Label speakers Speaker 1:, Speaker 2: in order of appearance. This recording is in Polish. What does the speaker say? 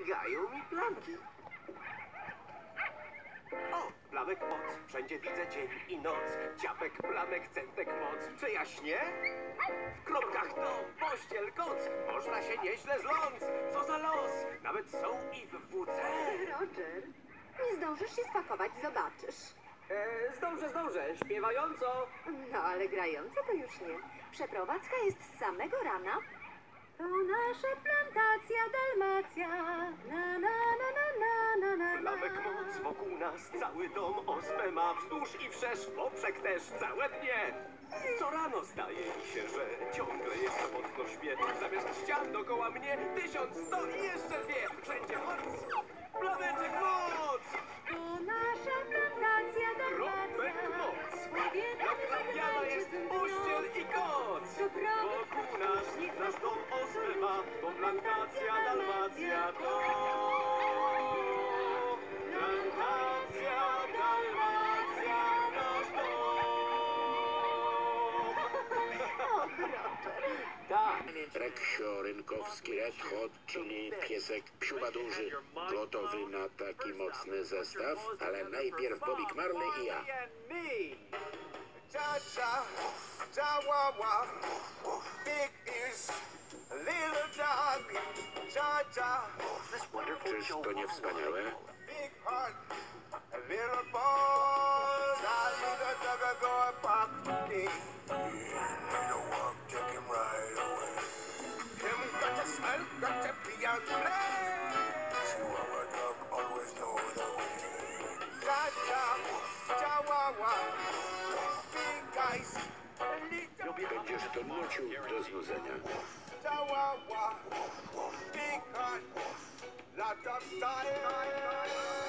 Speaker 1: Migają mi plamki. O, plamek moc. Wszędzie widzę dzień i noc. Ciapek, plamek, centek moc. Czy ja śnie? W kropkach to pościel koc. Można się nieźle zląc. Co za los. Nawet są i w WC.
Speaker 2: Roger, nie zdążysz się spakować, zobaczysz.
Speaker 3: E, zdążę, zdążę. Śpiewająco.
Speaker 2: No, ale grające to już nie. Przeprowadzka jest z samego rana. To nasza plantacja Dalmacja. Na, na, na, na, na, na, na.
Speaker 1: Plamek moc wokół nas. Cały dom ospę ma. Wzdłuż i wszerz, w poprzek też. Całe dnie. Co rano zdaje mi się, że ciągle jeszcze mocno śpię. Zamiast ścian dookoła mnie tysiąc sto i jeszcze dwie. Wszędzie moc. Plameczek bo plantacja Dalmacja to. Plantacja Dalmacja nasz dom. Tak.
Speaker 4: Reksio Rynkowski Red Hot, czyli piesek psiuba duży, gotowy na taki mocny zestaw, ale najpierw Bobik Marley i ja.
Speaker 5: Cha cha, chihuahua, big ears, chihuahua, big eyes, little
Speaker 4: Będziesz to nucił do znudzenia.
Speaker 5: Dark Side.